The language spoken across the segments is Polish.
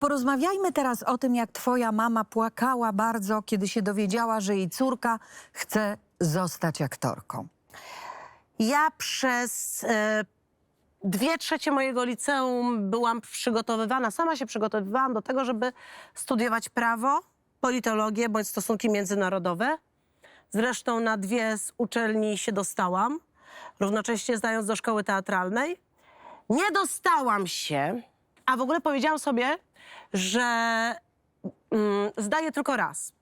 Porozmawiajmy teraz o tym, jak twoja mama płakała bardzo, kiedy się dowiedziała, że jej córka chce zostać aktorką. Ja przez e, dwie trzecie mojego liceum byłam przygotowywana, sama się przygotowywałam do tego, żeby studiować prawo, politologię bądź stosunki międzynarodowe. Zresztą na dwie z uczelni się dostałam, równocześnie zdając do szkoły teatralnej. Nie dostałam się, a w ogóle powiedziałam sobie, że mm, zdaję tylko raz.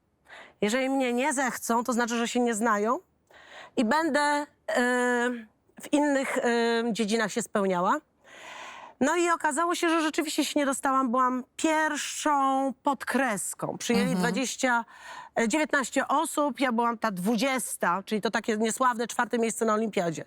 Jeżeli mnie nie zechcą, to znaczy, że się nie znają i będę e, w innych e, dziedzinach się spełniała. No i okazało się, że rzeczywiście się nie dostałam. Byłam pierwszą podkreską. Przyjęli 20, e, 19 osób, ja byłam ta 20, czyli to takie niesławne czwarte miejsce na olimpiadzie.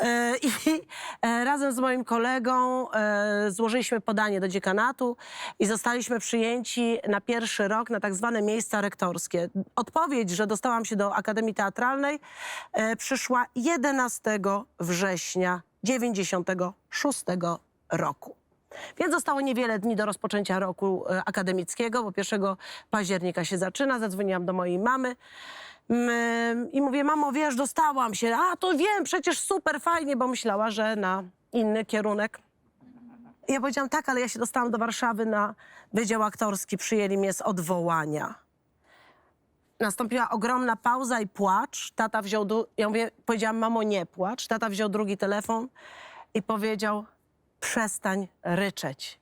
E, I e, razem z moim kolegą e, złożyliśmy podanie do dziekanatu i zostaliśmy przyjęci na pierwszy rok na tak zwane miejsca rektorskie. Odpowiedź, że dostałam się do Akademii Teatralnej e, przyszła 11 września 96 roku. Więc zostało niewiele dni do rozpoczęcia roku e, akademickiego, bo 1 października się zaczyna. Zadzwoniłam do mojej mamy. Mm, I mówię, mamo, wiesz, dostałam się. A, to wiem, przecież super, fajnie, bo myślała, że na inny kierunek. I ja powiedziałam, tak, ale ja się dostałam do Warszawy na Wydział Aktorski, przyjęli mnie z odwołania. Nastąpiła ogromna pauza i płacz. Tata wziął, ja mówię, powiedziałam, mamo, nie płacz. Tata wziął drugi telefon i powiedział, przestań ryczeć.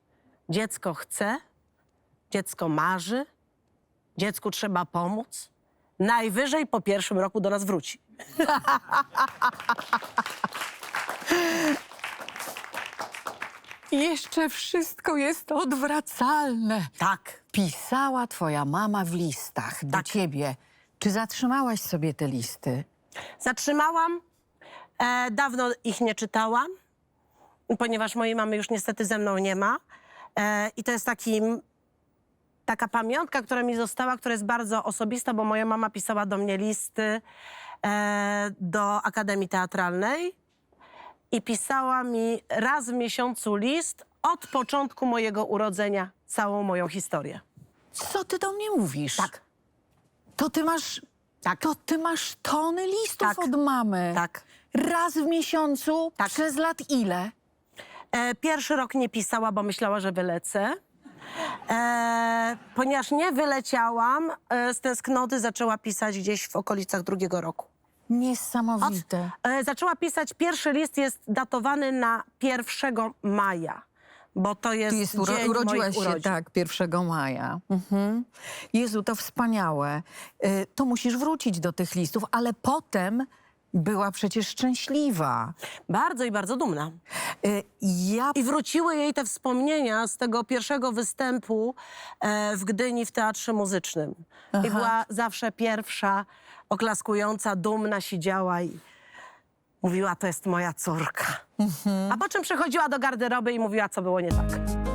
Dziecko chce, dziecko marzy, dziecku trzeba pomóc. Najwyżej po pierwszym roku do nas wróci. Jeszcze wszystko jest odwracalne. Tak. Pisała twoja mama w listach do Tak. ciebie. Czy zatrzymałaś sobie te listy? Zatrzymałam. E, dawno ich nie czytałam, ponieważ mojej mamy już niestety ze mną nie ma. E, I to jest taki, taka pamiątka, która mi została, która jest bardzo osobista, bo moja mama pisała do mnie listy e, do Akademii Teatralnej i pisała mi raz w miesiącu list od początku mojego urodzenia, całą moją historię. Co ty do mnie mówisz? Tak. To ty masz. Tak. To ty masz tony listów Tak. od mamy. Tak. Raz w miesiącu Tak. przez lat ile? E, pierwszy rok nie pisała, bo myślała, że wylecę. E, ponieważ nie wyleciałam, e, z tęsknoty zaczęła pisać gdzieś w okolicach drugiego roku. Niesamowite. E, zaczęła pisać, pierwszy list jest datowany na 1 maja, bo to jest, Tu jest uro, dzień urodziłaś moich się urodzin. tak 1 maja. Mhm. Jezu, to wspaniałe. Y, To musisz wrócić do tych listów, ale potem była przecież szczęśliwa. Bardzo i bardzo dumna. Y, Ja I wróciły jej te wspomnienia z tego pierwszego występu e, w Gdyni w Teatrze Muzycznym. I była zawsze pierwsza, oklaskująca, dumna, siedziała i mówiła, to jest moja córka. A po czym przechodziła do garderoby i mówiła, co było nie tak.